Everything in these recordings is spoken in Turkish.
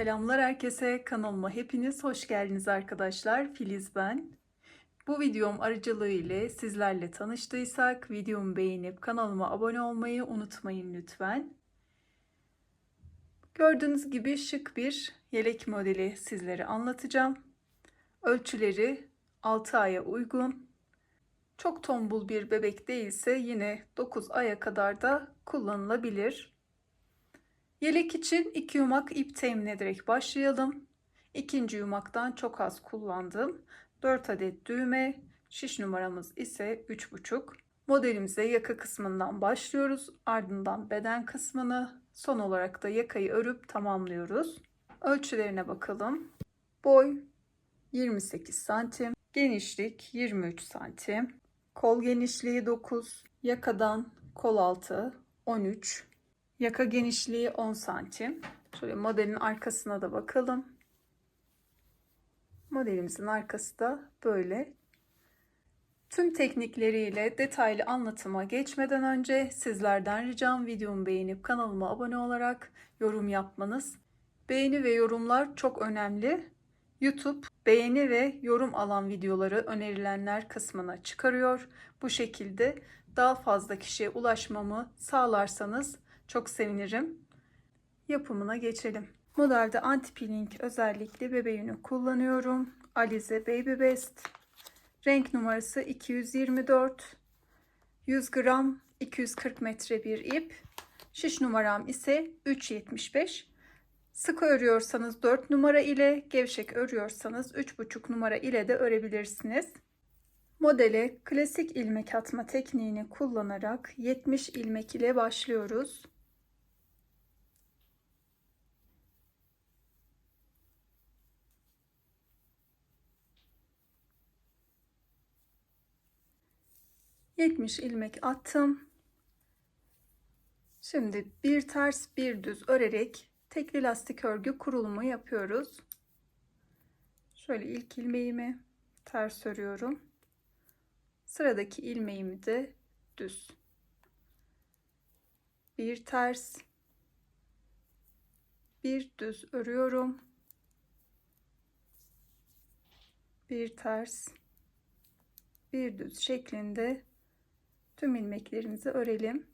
Selamlar herkese. Kanalıma hepiniz hoş geldiniz arkadaşlar. Filiz ben. Bu videom aracılığı ile sizlerle tanıştıysak videomu beğenip kanalıma abone olmayı unutmayın lütfen. Gördüğünüz gibi şık bir yelek modeli sizlere anlatacağım. Ölçüleri 6 aya uygun. Çok tombul bir bebek değilse yine 9 aya kadar da kullanılabilir. Yelek için iki yumak ip temin ederek başlayalım. İkinci yumaktan çok az kullandım. 4 adet düğme, şiş numaramız ise 3,5. Modelimize yaka kısmından başlıyoruz. Ardından beden kısmını, son olarak da yakayı örüp tamamlıyoruz. Ölçülerine bakalım. Boy 28 santim, genişlik 23 santim, kol genişliği 9, yakadan kol altı 13, Yaka genişliği 10 santim. Şöyle modelin arkasına da bakalım. Modelimizin arkası da böyle. Tüm teknikleriyle detaylı anlatıma geçmeden önce sizlerden ricam videomu beğenip kanalıma abone olarak yorum yapmanız. Beğeni ve yorumlar çok önemli. YouTube beğeni ve yorum alan videoları önerilenler kısmına çıkarıyor. Bu şekilde daha fazla kişiye ulaşmamı sağlarsanız çok sevinirim. Yapımına geçelim. Modelde anti-peeling özellikle bebe yünü kullanıyorum. Alize Baby Best. Renk numarası 224. 100 gram 240 metre bir ip. Şiş numaram ise 3.75. Sıkı örüyorsanız 4 numara ile, gevşek örüyorsanız 3,5 numara ile de örebilirsiniz. Modele klasik ilmek atma tekniğini kullanarak 70 ilmek ile başlıyoruz. Yetmiş ilmek attım. Şimdi bir ters bir düz örerek tekli lastik örgü kurulumu yapıyoruz. Şöyle ilk ilmeğimi ters örüyorum. Sıradaki ilmeğimi de düz. Bir ters, bir düz örüyorum. Bir ters, bir düz şeklinde tüm ilmeklerimizi örelim.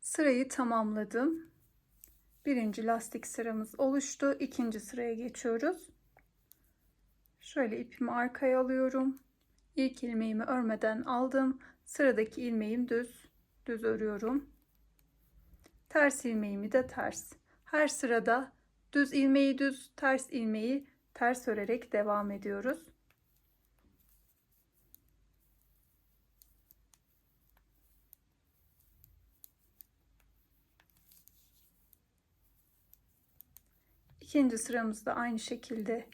Sırayı tamamladım. Birinci lastik sıramız oluştu. İkinci sıraya geçiyoruz. Şöyle ipimi arkaya alıyorum. İlk ilmeğimi örmeden aldım. Sıradaki ilmeğim düz. Düz örüyorum. Ters ilmeğimi de ters. Her sırada düz ilmeği düz, ters ilmeği ters örerek devam ediyoruz. İkinci sıramızda aynı şekilde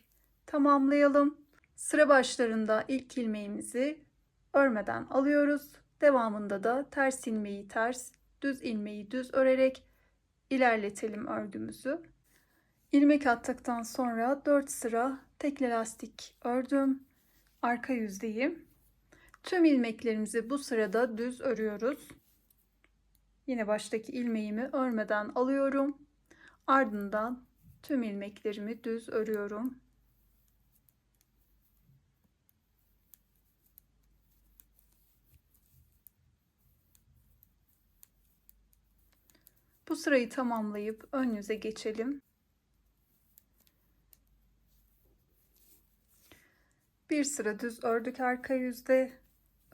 tamamlayalım. Sıra başlarında ilk ilmeğimizi örmeden alıyoruz. Devamında da ters ilmeği ters, düz ilmeği düz örerek ilerletelim örgümüzü. İlmek attıktan sonra 4 sıra tekli lastik ördüm. Arka yüzdeyim. Tüm ilmeklerimizi bu sırada düz örüyoruz. Yine baştaki ilmeğimi örmeden alıyorum. Ardından tüm ilmeklerimi düz örüyorum. Sırayı tamamlayıp ön yüze geçelim. Bir sıra düz ördük arka yüzde.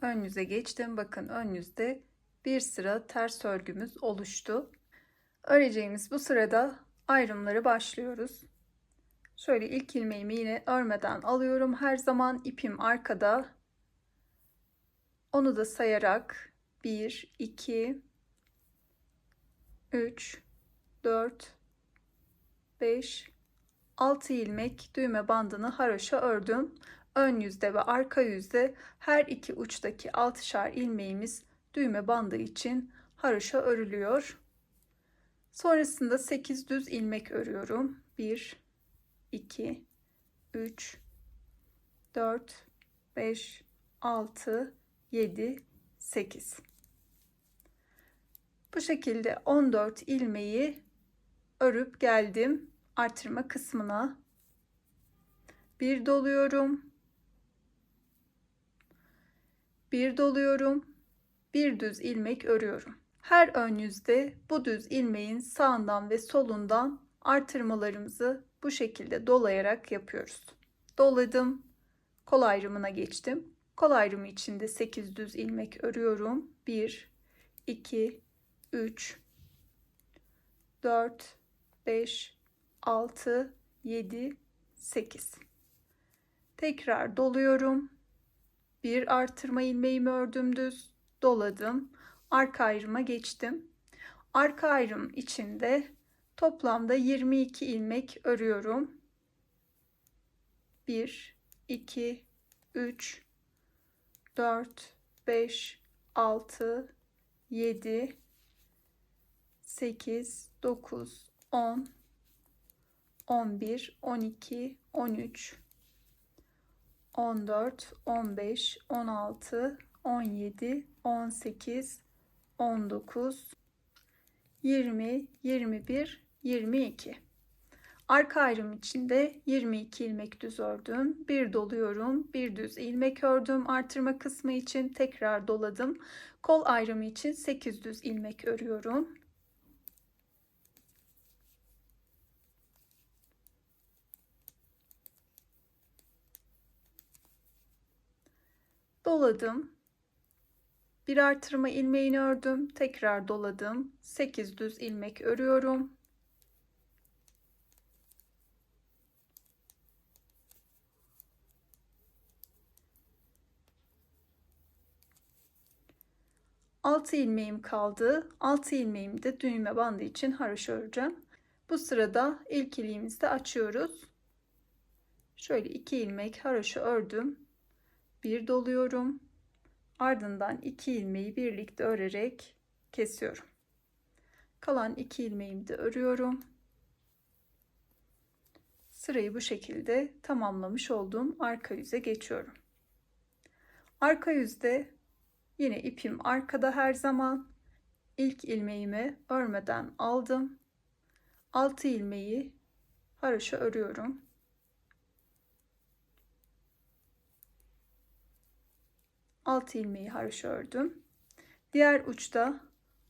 Ön yüze geçtim. Bakın ön yüzde bir sıra ters örgümüz oluştu. Öreceğimiz bu sırada ayrımları başlıyoruz. Şöyle ilk ilmeğimi yine örmeden alıyorum. Her zaman ipim arkada. Onu da sayarak 1, 2, 3, 4, 5, 6 ilmek düğme bandını haroşa ördüm. Ön yüzde ve arka yüzde her iki uçtaki altışar ilmeğimiz düğme bandı için haroşa örülüyor. Sonrasında 8 düz ilmek örüyorum. 1 2 3 4 5 6 7 8 Bu şekilde 14 ilmeği örüp geldim artırma kısmına. Bir doluyorum. Bir doluyorum. Bir düz ilmek örüyorum. Her ön yüzde bu düz ilmeğin sağından ve solundan artırmalarımızı bu şekilde dolayarak yapıyoruz. Doladım. Kol ayrımına geçtim. Kol ayrımı içinde 8 düz ilmek örüyorum. 1 2 3 4 5 6 7 8 Tekrar doluyorum. Bir artırma ilmeğimi ördüm düz, doladım. Arka ayrıma geçtim. Arka ayrım içinde toplamda 22 ilmek örüyorum. 1 2 3 4 5 6 7 8 9 10 11 12 13 14 15 16 17 18 19 20 21 22 Arka ayrım içinde 22 ilmek düz ördüm. Bir doluyorum. Bir düz ilmek ördüm. Artırma kısmı için tekrar doladım. Kol ayrımı için 8 düz ilmek örüyorum. Doladım. Bir artırma ilmeğini ördüm. Tekrar doladım. 8 düz ilmek örüyorum. Altı ilmeğim kaldı. Altı ilmeğimi de düğme bandı için haroşa öreceğim. Bu sırada ilk iliğimizi açıyoruz. Şöyle iki ilmek haroşa ördüm. Bir doluyorum. Ardından iki ilmeği birlikte örerek kesiyorum. Kalan iki ilmeğimi de örüyorum. Sırayı bu şekilde tamamlamış olduğum arka yüze geçiyorum. Arka yüzde yine ipim arkada her zaman. ilk ilmeğimi örmeden aldım. 6 ilmeği haroşa örüyorum. 6 ilmeği haroşa ördüm. Diğer uçta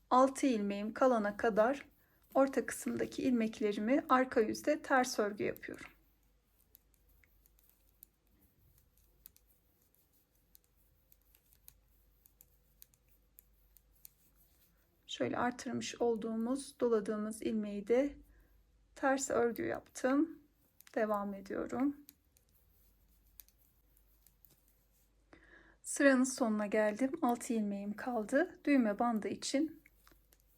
6 ilmeğim kalana kadar orta kısımdaki ilmeklerimi arka yüzde ters örgü yapıyorum. Şöyle artırmış olduğumuz doladığımız ilmeği de ters örgü yaptım. Devam ediyorum. Sıranın sonuna geldim. 6 ilmeğim kaldı. Düğme bandı için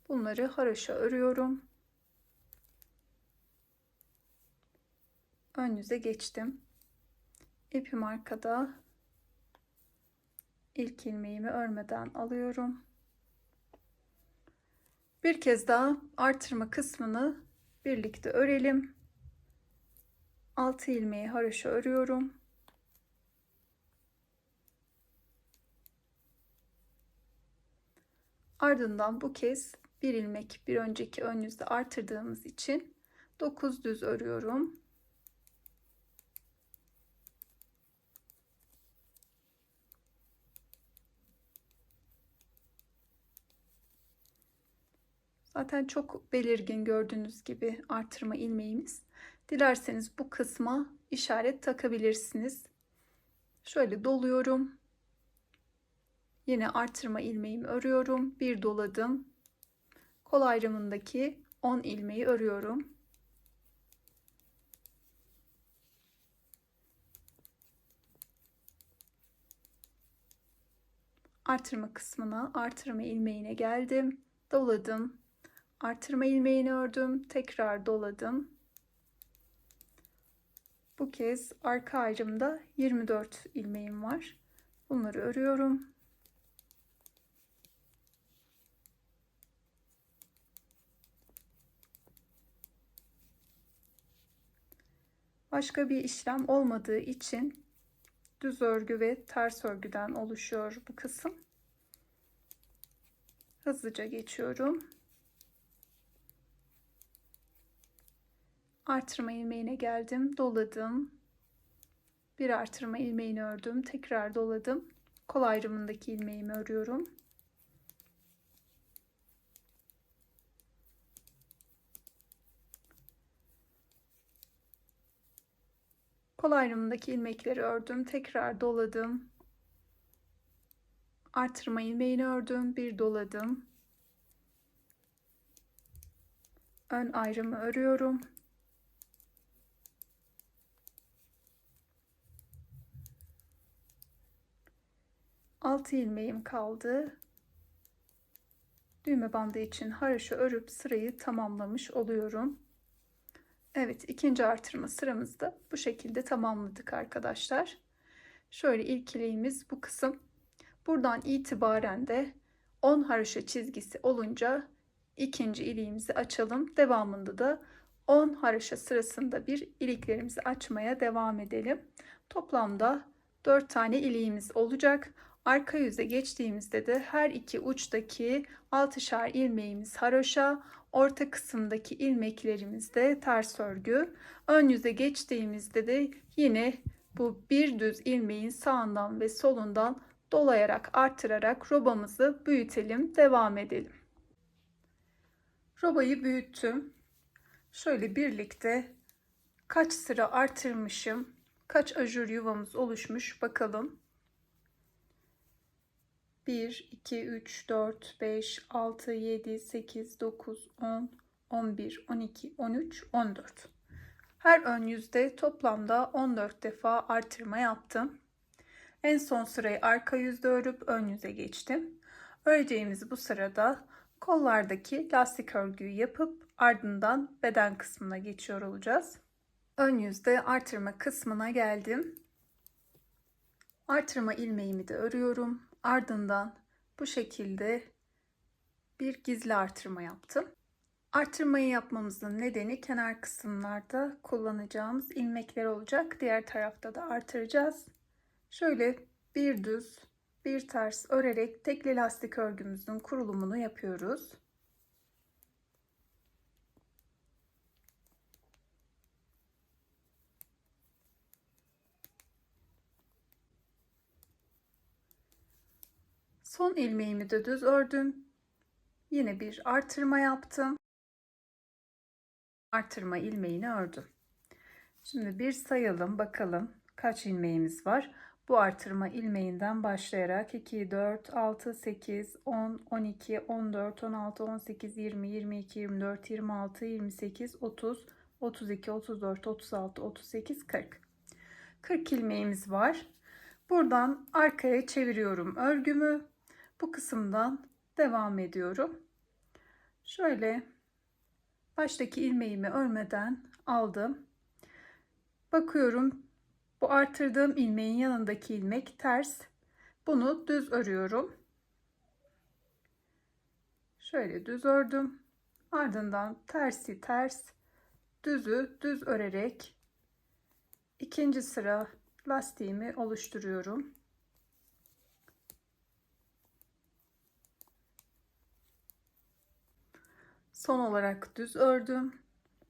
bunları haroşa örüyorum. Ön yüze geçtim. İpim arkada. İlk ilmeğimi örmeden alıyorum. Bir kez daha artırma kısmını birlikte örelim. 6 ilmeği haroşa örüyorum. Ardından bu kez bir ilmek bir önceki ön yüzde artırdığımız için 9 düz örüyorum. Zaten çok belirgin gördüğünüz gibi artırma ilmeğimiz. Dilerseniz bu kısma işaret takabilirsiniz. Şöyle doluyorum. Yine artırma ilmeğimi örüyorum. Bir doladım. Kol ayrımındaki 10 ilmeği örüyorum. Artırma kısmına artırma ilmeğine geldim. Doladım. Artırma ilmeğini ördüm. Tekrar doladım. Bu kez arka ayrımda 24 ilmeğim var. Bunları örüyorum. Başka bir işlem olmadığı için düz örgü ve ters örgüden oluşuyor bu kısım. Hızlıca geçiyorum. Artırma ilmeğine geldim, doladım. Bir artırma ilmeğini ördüm, tekrar doladım. Kol ayrımındaki ilmeğimi örüyorum. Kol ayrımındaki ilmekleri ördüm, tekrar doladım. Artırma ilmeğini ördüm, bir doladım. Ön ayrımı örüyorum. Altı ilmeğim kaldı. Düğme bandı için haroşa örüp sırayı tamamlamış oluyorum. Evet ikinci artırma sıramızda bu şekilde tamamladık arkadaşlar. Şöyle ilk ileğimiz bu kısım. Buradan itibaren de 10 haroşa çizgisi olunca ikinci iliğimizi açalım. Devamında da 10 haroşa sırasında bir iliklerimizi açmaya devam edelim. Toplamda 4 tane iliğimiz olacak. Arka yüze geçtiğimizde de her iki uçtaki altışar ilmeğimiz haroşa, orta kısımdaki ilmeklerimiz de ters örgü. Ön yüze geçtiğimizde de yine bu bir düz ilmeğin sağından ve solundan dolayarak artırarak robamızı büyütelim, devam edelim. Robayı büyüttüm. Şöyle birlikte kaç sıra artırmışım, kaç ajur yuvamız oluşmuş bakalım. 1, 2, 3, 4, 5, 6, 7, 8, 9, 10, 11, 12, 13, 14. Her ön yüzde toplamda 14 defa artırma yaptım. En son sırayı arka yüzde örüp ön yüze geçtim. Öreceğimiz bu sırada kollardaki lastik örgüyü yapıp ardından beden kısmına geçiyor olacağız. Ön yüzde artırma kısmına geldim. Artırma ilmeğimi de örüyorum. Ardından bu şekilde bir gizli artırma yaptım. Artırmayı yapmamızın nedeni kenar kısımlarda kullanacağımız ilmekler olacak. Diğer tarafta da artıracağız. Şöyle bir düz, bir ters örerek tekli lastik örgümüzün kurulumunu yapıyoruz. Son ilmeğimi de düz ördüm. Yine bir artırma yaptım. Artırma ilmeğini ördüm. Şimdi bir sayalım bakalım kaç ilmeğimiz var. Bu artırma ilmeğinden başlayarak 2, 4, 6, 8, 10, 12, 14, 16, 18, 20, 22, 24, 26, 28, 30, 32, 34, 36, 38, 40. 40 ilmeğimiz var. Buradan arkaya çeviriyorum örgümü. Bu kısımdan devam ediyorum. Şöyle baştaki ilmeğimi örmeden aldım. Bakıyorum bu artırdığım ilmeğin yanındaki ilmek ters. Bunu düz örüyorum. Şöyle düz ördüm. Ardından tersi ters, düzü düz örerek ikinci sıra lastiğimi oluşturuyorum. Son olarak düz ördüm.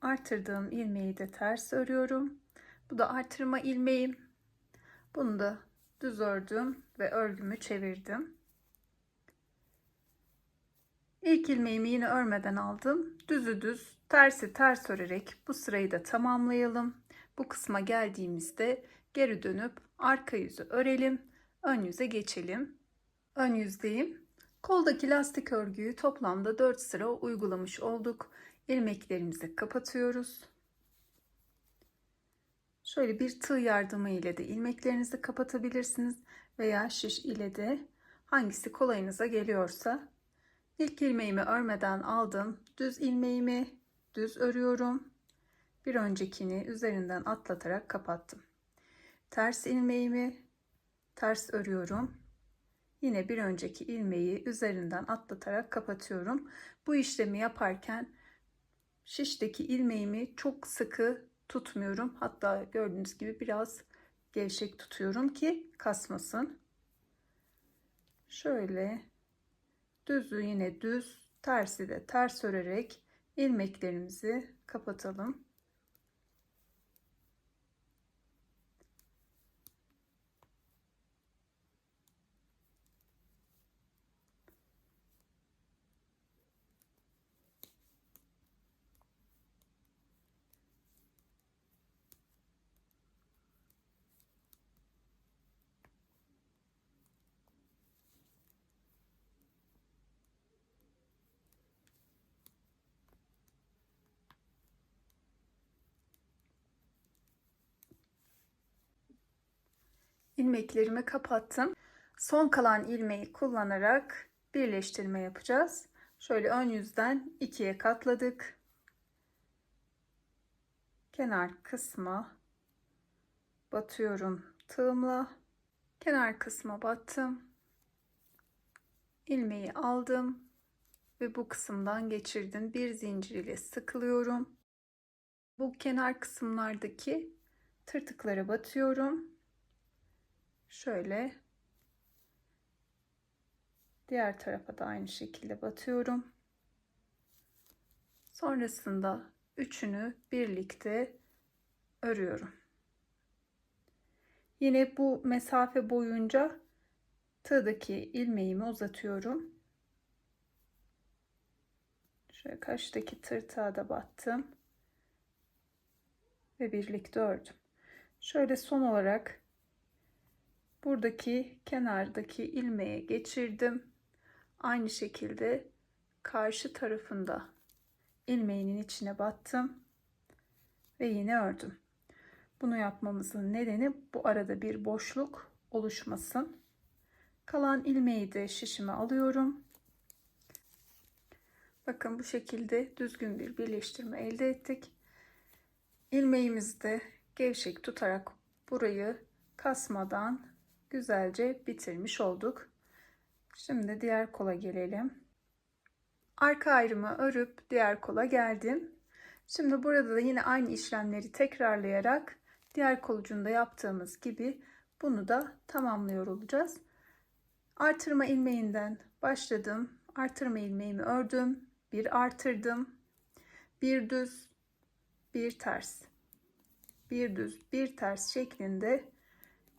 Artırdığım ilmeği de ters örüyorum. Bu da artırma ilmeğim. Bunu da düz ördüm ve örgümü çevirdim. İlk ilmeğimi yine örmeden aldım. Düzü düz, tersi ters örerek bu sırayı da tamamlayalım. Bu kısma geldiğimizde geri dönüp arka yüzü örelim. Ön yüze geçelim. Ön yüzdeyim. Koldaki lastik örgüyü toplamda 4 sıra uygulamış olduk. İlmeklerimizi kapatıyoruz. Şöyle bir tığ yardımı ile de ilmeklerinizi kapatabilirsiniz veya şiş ile de hangisi kolayınıza geliyorsa. İlk ilmeğimi örmeden aldım. Düz ilmeğimi düz örüyorum. Bir öncekini üzerinden atlatarak kapattım. Ters ilmeğimi ters örüyorum. Yine bir önceki ilmeği üzerinden atlatarak kapatıyorum. Bu işlemi yaparken şişteki ilmeğimi çok sıkı tutmuyorum. Hatta gördüğünüz gibi biraz gevşek tutuyorum ki kasmasın. Şöyle düzü yine düz, tersi de ters örerek ilmeklerimizi kapatalım. İlmeklerimi kapattım. Son kalan ilmeği kullanarak birleştirme yapacağız. Şöyle ön yüzden ikiye katladık. Kenar kısma batıyorum tığımla. Kenar kısma battım. ilmeği aldım ve bu kısımdan geçirdim. Bir zincir ile sıkılıyorum. Bu kenar kısımlardaki tırtıklara batıyorum şöyle diğer tarafa da aynı şekilde batıyorum. Sonrasında üçünü birlikte örüyorum. Yine bu mesafe boyunca tığdaki ilmeğimi uzatıyorum. Şöyle karşıdaki tırtığa da battım. Ve birlikte ördüm. Şöyle son olarak buradaki kenardaki ilmeğe geçirdim. Aynı şekilde karşı tarafında ilmeğinin içine battım ve yine ördüm. Bunu yapmamızın nedeni bu arada bir boşluk oluşmasın. Kalan ilmeği de şişime alıyorum. Bakın bu şekilde düzgün bir birleştirme elde ettik. İlmeğimizi de gevşek tutarak burayı kasmadan güzelce bitirmiş olduk. Şimdi diğer kola gelelim. Arka ayrımı örüp diğer kola geldim. Şimdi burada da yine aynı işlemleri tekrarlayarak diğer kol ucunda yaptığımız gibi bunu da tamamlıyor olacağız. Artırma ilmeğinden başladım. Artırma ilmeğimi ördüm. Bir artırdım. Bir düz, bir ters. Bir düz, bir ters şeklinde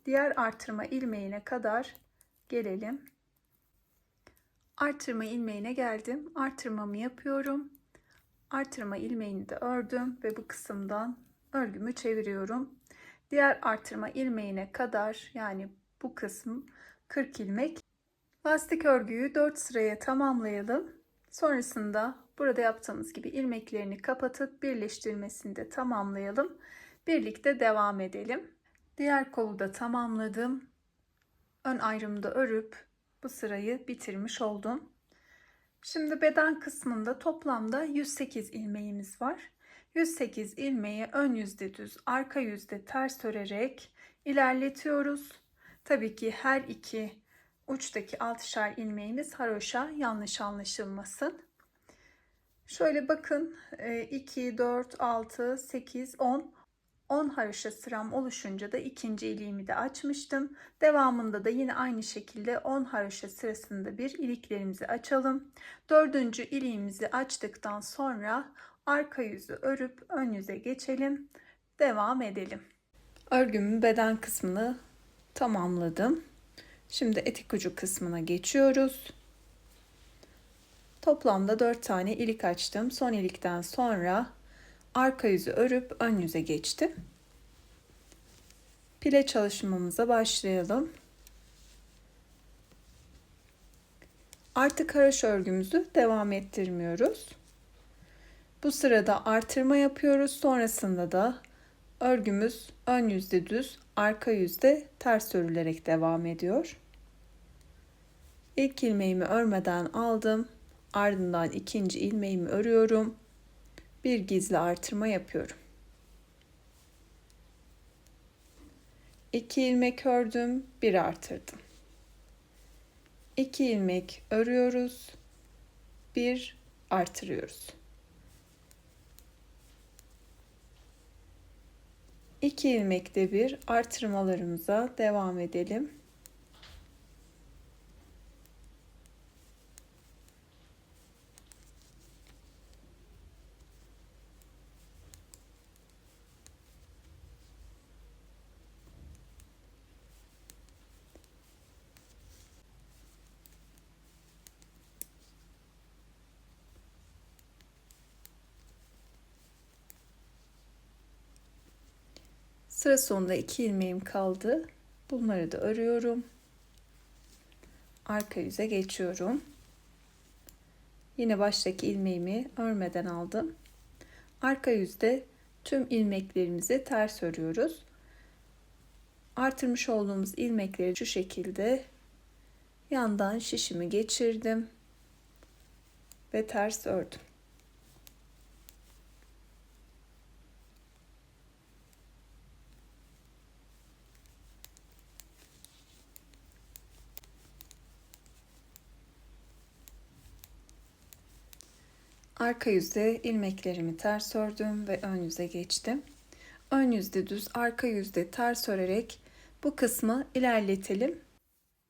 diğer artırma ilmeğine kadar gelelim. Artırma ilmeğine geldim. Artırmamı yapıyorum. Artırma ilmeğini de ördüm ve bu kısımdan örgümü çeviriyorum. Diğer artırma ilmeğine kadar yani bu kısım 40 ilmek. Lastik örgüyü 4 sıraya tamamlayalım. Sonrasında burada yaptığımız gibi ilmeklerini kapatıp birleştirmesini de tamamlayalım. Birlikte devam edelim. Diğer kolu da tamamladım. Ön ayrımda örüp bu sırayı bitirmiş oldum. Şimdi beden kısmında toplamda 108 ilmeğimiz var. 108 ilmeği ön yüzde düz, arka yüzde ters örerek ilerletiyoruz. Tabii ki her iki uçtaki altışar ilmeğimiz haroşa yanlış anlaşılmasın. Şöyle bakın 2, 4, 6, 8, 10 10 haroşa sıram oluşunca da ikinci iliğimi de açmıştım. Devamında da yine aynı şekilde 10 haroşa sırasında bir iliklerimizi açalım. Dördüncü iliğimizi açtıktan sonra arka yüzü örüp ön yüze geçelim. Devam edelim. Örgümün beden kısmını tamamladım. Şimdi etek ucu kısmına geçiyoruz. Toplamda 4 tane ilik açtım. Son ilikten sonra arka yüzü örüp ön yüze geçtim. Pile çalışmamıza başlayalım. Artık haraş örgümüzü devam ettirmiyoruz. Bu sırada artırma yapıyoruz. Sonrasında da örgümüz ön yüzde düz, arka yüzde ters örülerek devam ediyor. İlk ilmeğimi örmeden aldım. Ardından ikinci ilmeğimi örüyorum bir gizli artırma yapıyorum. 2 ilmek ördüm, bir artırdım. 2 ilmek örüyoruz, bir artırıyoruz. 2 ilmekte bir artırmalarımıza devam edelim. Sıra sonunda iki ilmeğim kaldı. Bunları da örüyorum. Arka yüze geçiyorum. Yine baştaki ilmeğimi örmeden aldım. Arka yüzde tüm ilmeklerimizi ters örüyoruz. Artırmış olduğumuz ilmekleri şu şekilde yandan şişimi geçirdim ve ters ördüm. Arka yüzde ilmeklerimi ters ördüm ve ön yüze geçtim. Ön yüzde düz, arka yüzde ters örerek bu kısmı ilerletelim.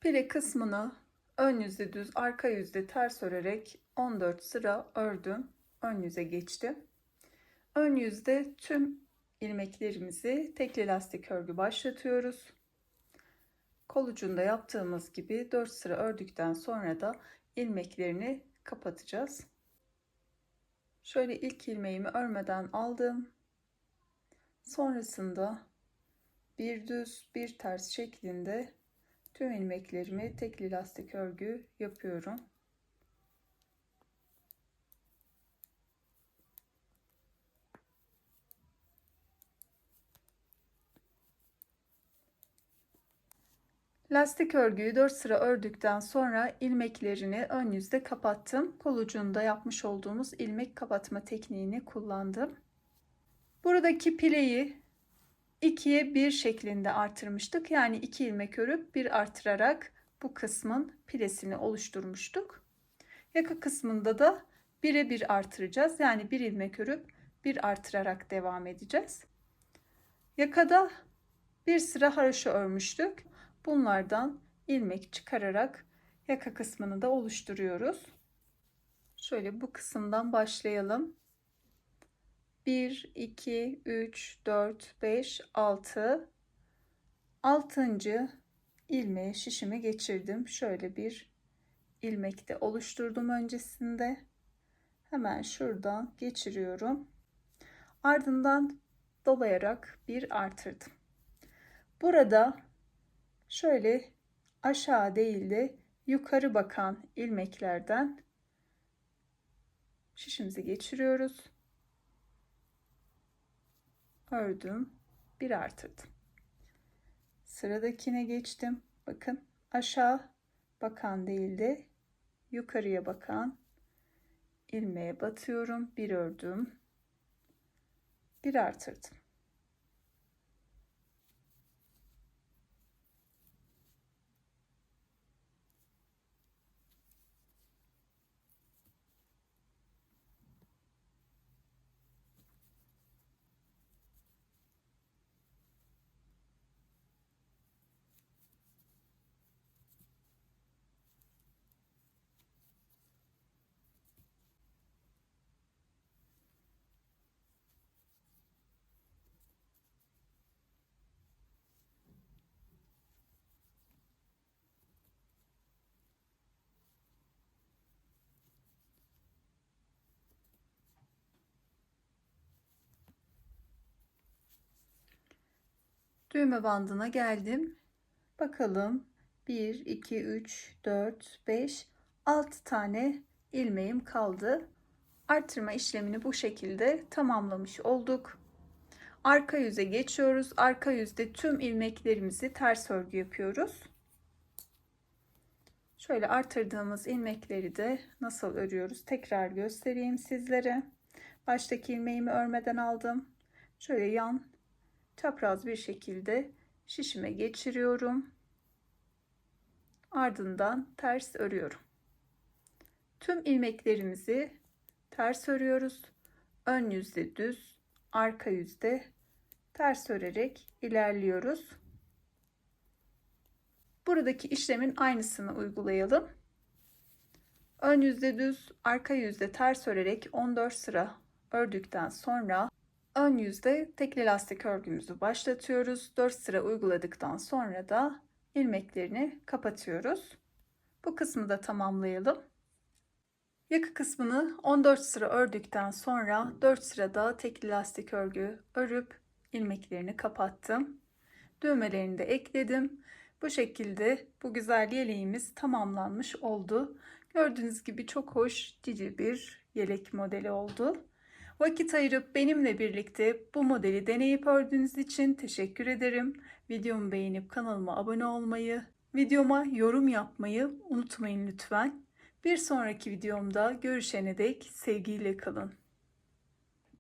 Pire kısmını ön yüzde düz, arka yüzde ters örerek 14 sıra ördüm. Ön yüze geçtim. Ön yüzde tüm ilmeklerimizi tekli lastik örgü başlatıyoruz. Kol ucunda yaptığımız gibi 4 sıra ördükten sonra da ilmeklerini kapatacağız. Şöyle ilk ilmeğimi örmeden aldım. Sonrasında bir düz bir ters şeklinde tüm ilmeklerimi tekli lastik örgü yapıyorum. Lastik örgüyü 4 sıra ördükten sonra ilmeklerini ön yüzde kapattım. Kol ucunda yapmış olduğumuz ilmek kapatma tekniğini kullandım. Buradaki pileyi ikiye bir şeklinde artırmıştık. Yani iki ilmek örüp bir artırarak bu kısmın pilesini oluşturmuştuk. Yaka kısmında da bire bir artıracağız. Yani bir ilmek örüp bir artırarak devam edeceğiz. Yakada bir sıra haroşa örmüştük. Bunlardan ilmek çıkararak yaka kısmını da oluşturuyoruz. Şöyle bu kısımdan başlayalım. 1, 2, 3, 4, 5, 6. 6. ilmeğe şişimi geçirdim. Şöyle bir ilmek de oluşturdum öncesinde. Hemen şuradan geçiriyorum. Ardından dolayarak bir artırdım. Burada şöyle aşağı değil de yukarı bakan ilmeklerden şişimizi geçiriyoruz. Ördüm, bir artırdım. Sıradakine geçtim. Bakın aşağı bakan değil de yukarıya bakan ilmeğe batıyorum. Bir ördüm. Bir artırdım. Düğme bandına geldim. Bakalım 1, 2, 3, 4, 5, 6 tane ilmeğim kaldı. Artırma işlemini bu şekilde tamamlamış olduk. Arka yüze geçiyoruz. Arka yüzde tüm ilmeklerimizi ters örgü yapıyoruz. Şöyle artırdığımız ilmekleri de nasıl örüyoruz tekrar göstereyim sizlere. Baştaki ilmeğimi örmeden aldım. Şöyle yan çapraz bir şekilde şişime geçiriyorum. Ardından ters örüyorum. Tüm ilmeklerimizi ters örüyoruz. Ön yüzde düz, arka yüzde ters örerek ilerliyoruz. Buradaki işlemin aynısını uygulayalım. Ön yüzde düz, arka yüzde ters örerek 14 sıra ördükten sonra ön yüzde tekli lastik örgümüzü başlatıyoruz. 4 sıra uyguladıktan sonra da ilmeklerini kapatıyoruz. Bu kısmı da tamamlayalım. Yaka kısmını 14 sıra ördükten sonra 4 sırada tekli lastik örgü örüp ilmeklerini kapattım. Düğmelerini de ekledim. Bu şekilde bu güzel yeleğimiz tamamlanmış oldu. Gördüğünüz gibi çok hoş cici bir yelek modeli oldu. Vakit ayırıp benimle birlikte bu modeli deneyip ördüğünüz için teşekkür ederim. Videomu beğenip kanalıma abone olmayı, videoma yorum yapmayı unutmayın lütfen. Bir sonraki videomda görüşene dek sevgiyle kalın.